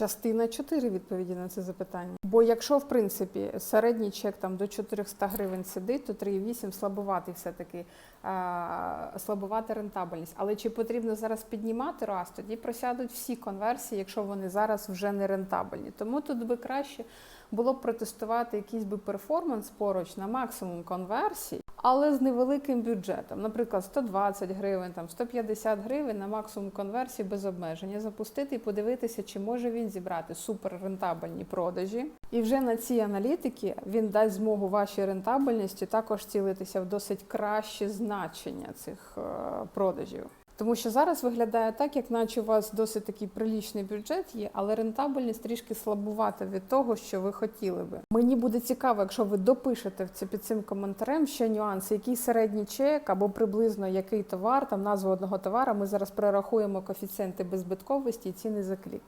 Частина 4 відповіді на це запитання. Бо якщо в принципі середній чек там до 400 гривень сидить, то 3,8 слабуватий все-таки а, слабувата рентабельність. Але чи потрібно зараз піднімати раз, тоді просядуть всі конверсії, якщо вони зараз вже не рентабельні. Тому тут би краще було б протестувати якийсь би перформанс поруч на максимум конверсій, але з невеликим бюджетом. Наприклад, 120 гривень, там 150 гривень на максимум конверсії без обмеження. Запустити і подивитися, чи може він зібрати суперрентабельні продажі. І вже на цій аналітики він дасть змогу вашій рентабельності також цілитися в досить кращі значення цих е, продажів. Тому що зараз виглядає так, як наче у вас досить такий прилічний бюджет є, але рентабельність трішки слабувата від того, що ви хотіли би. Мені буде цікаво, якщо ви допишете це під цим коментарем ще нюанси, який середній чек або приблизно який товар, там назву одного товара. Ми зараз прорахуємо коефіцієнти беззбитковості і ціни за клік.